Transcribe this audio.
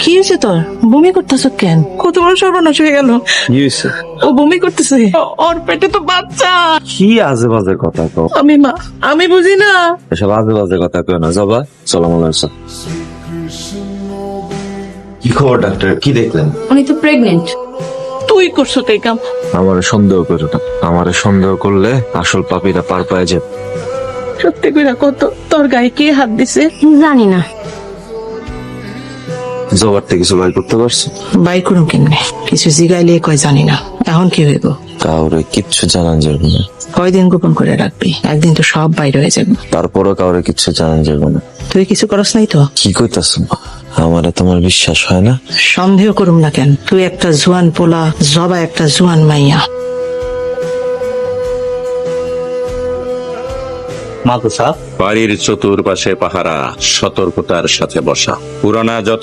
কি হয়েছে তোর? বমি করতেছ কেন? কত বড় সর্বনাশ হয়ে গেল। কি হয়েছে? ও বমি করতেছে। ওর পেটে তো বাচ্চা। কি আজে বাজে কথা আমি মা আমি বুঝি না। এসব আজে বাজে কথা না যাবা। মনে হচ্ছে কি খবর ডাক্তার? কি দেখলেন? উনি তো প্রেগনেন্ট তুই করছ তাই কাম? আমার সন্দেহ করো না। আমার সন্দেহ করলে আসল পাপিরা পার পায় যে সত্যি করে কত তোর গায়ে কে হাত দিছে? জানি না। জবার থেকে কিছু বাই করতে পারছ? বাই করুম কেমনে? কিছু জিগাইলে কয় জানি না। এখন কি হইব? কাউরে কিচ্ছু জানান যাবে না। কয়দিন গোপন করে রাখবি? একদিন তো সব বাইরে হয়ে যাবে। তারপরও কাউরে কিচ্ছু জানান যাবে না। তুই কিছু করস নাই তো? কি কইতাছ? আমারে তোমার বিশ্বাস হয় না? সন্দেহ করুম না কেন? তুই একটা জুয়ান পোলা জবা একটা জুয়ান মাইয়া। বাড়ির চতুর্পাশে পাহারা সতর্কতার সাথে বসা। পুরানা যত